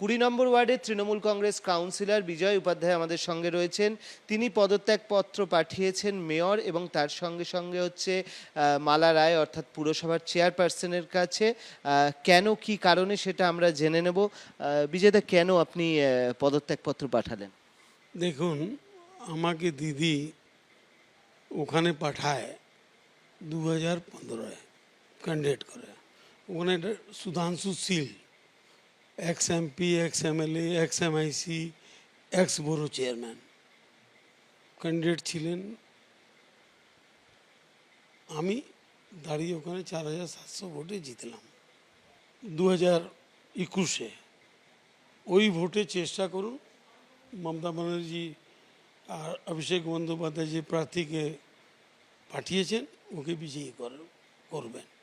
কুড়ি নম্বর ওয়ার্ডের তৃণমূল কংগ্রেস কাউন্সিলর বিজয় উপাধ্যায় আমাদের সঙ্গে রয়েছেন। তিনি পদত্যাগপত্র পাঠিয়েছেন মেয়র এবং তার সঙ্গে সঙ্গে হচ্ছে মালা রায় অর্থাৎ পুরসভার চেয়ারপারসনের কাছে। কেন, কি কারণে সেটা আমরা জেনে নেব। বিজয়দা কেন আপনি পদত্যাগপত্র পাঠালেন? দেখুন, আমাকে দিদি ওখানে পাঠায় দু হাজার পনেরোয় ক্যান্ডিডেট করে। ওখানে Sudhanshu Sheel. Ex MP ex MLA ex MIC ex বড়ো চেয়ারম্যান ক্যান্ডিডেট ছিলেন আমি, দাঁড়িয়ে ওখানে চার হাজার সাতশো ভোটে জিতলাম। দু হাজার একুশে। ওই ভোটে চেষ্টা করুন, মমতা ব্যানার্জি আর অভিষেক বন্দ্যোপাধ্যায় যে প্রার্থীকে পাঠিয়েছেন, ওকে বিজয়ী কর- করবেন।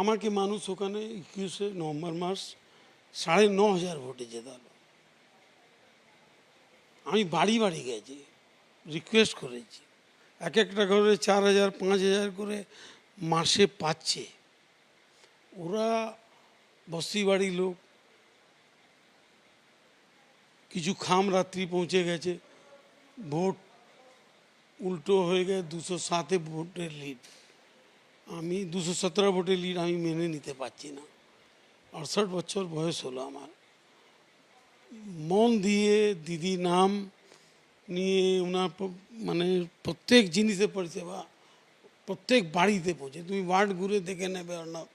আমাকে মানুষ ওখানে একুশে নভেম্বর মাস সাড়ে ন হাজার ভোটে জেতালো। আমি বাড়ি বাড়ি গেছি রিকোয়েস্ট করেছি। এক একটা ঘরে চার হাজার, পাঁচ হাজার করে মাসে পাচ্ছে। ওরা বস্তি বাড়ির লোক, কিছু খাম রাত্রি পৌঁছে গেছে, ভোট উল্টো হয়ে গেছে, দুশো সাতে ভোটের লিড আমি দুশো সতেরো ভোটের লিড আমি মেনে নিতে পারছি না। আটষট বছর বয়স হলো আমার। মন দিয়ে দিদি নাম নিয়ে ওনার মানে প্রত্যেক জিনিসের পরিষেবা, প্রত্যেক বাড়িতে পৌঁছে। তুমি ওয়ার্ড ঘুরে দেখে নেবে না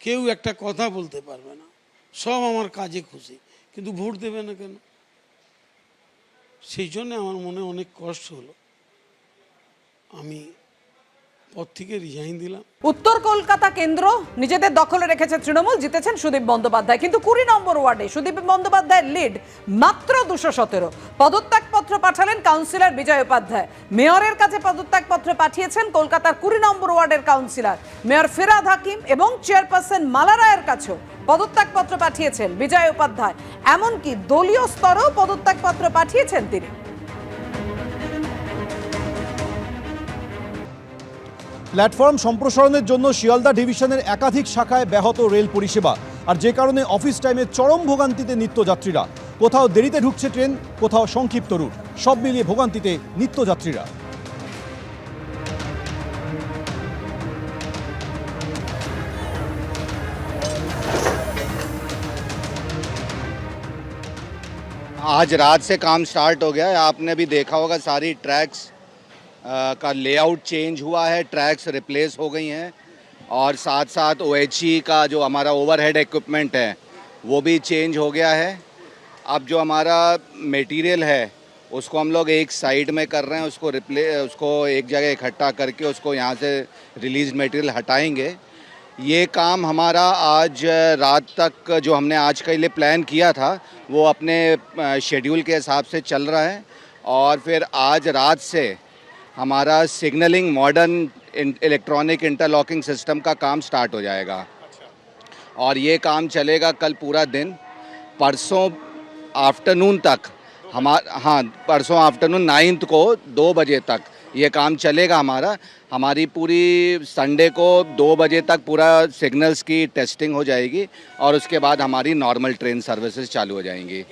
কেউ একটা কথা বলতে পারবে না। সব আমার কাজে খুশি। কিন্তু ভোট দেবে না কেন? সেই জন্য আমার মনে অনেক কষ্ট হলো। আমি উত্তর কলকাতা কেন্দ্র নিজেদের দখলে রেখেছে তৃণমূল, জিতেছেন সুদীপ বন্দ্যোপাধ্যায়। কিন্তু কুড়ি নম্বর ওয়ার্ডে সুদীপ বন্দ্যোপাধ্যায়ের লিড মাত্র দুশো সতেরো। পদত্যাগপত্র পাঠালেন কাউন্সিলর বিজয় উপাধ্যায়। মেয়রের কাছে পদত্যাগপত্র পাঠিয়েছেন কলকাতার কুড়ি নম্বর ওয়ার্ডের কাউন্সিলর। মেয়র ফিরাদ হাকিম এবং চেয়ারপারসন মালা রায়ের কাছেও পদত্যাগপত্র পাঠিয়েছেন বিজয় উপাধ্যায়। এমনকি দলীয় স্তরেও পদত্যাগপত্র পাঠিয়েছেন তিনি। প্ল্যাটফর্ম সম্প্রসারণের জন্য শিয়ালদা ডিভিশনের একাধিক শাখায় ব্যাহত রেল পরিষেবা আর যে কারণে অফিস টাইমে চরম ভোগান্তিতে নিত্যযাত্রীরা কোথাও দেরিতে ঢুকছে ট্রেন কোথাও সংক্ষিপ্ত রুট সব মিলিয়ে ভোগান্তিতে নিত্যযাত্রীরা आज रात से काम स्टार्ट हो गया है आपने भी देखा होगा सारी ट्रैक्स अ, का लेआउट चेंज हुआ है ट्रैक्स रिप्लेस हो गई हैं और साथ साथ ओ का जो हमारा ओवरहेड इक्विपमेंट है, वो भी चेंज हो गया है। अब जो हमारा मटेरियल है, उसको हम लोग एक साइड में कर रहे हैं, उसको रिप्ले उसको एक जगह इकट्ठा करके उसको यहाँ से रिलीज़ मटेरियल हटाएँगे। ये काम हमारा आज रात तक जो हमने आज के लिए प्लान किया था, वो अपने शेड्यूल के हिसाब से चल रहा है और फिर आज रात से हमारा signalling modern electronic interlocking system का काम स्टार्ट हो जाएगा। और ये काम चलेगा कल पूरा दिन। परसों आफ्टरनून तक हमारा हाँ परसों आफ्टरनून नाइन्थ को दो बजे तक ये काम चलेगा हमारा। हमारी पूरी संडे को दो बजे तक पूरा सिग्नल्स की टेस्टिंग हो जाएगी और उसके बाद हमारी नॉर्मल ट्रेन सर्विसेज़ चालू हो जाएँगी।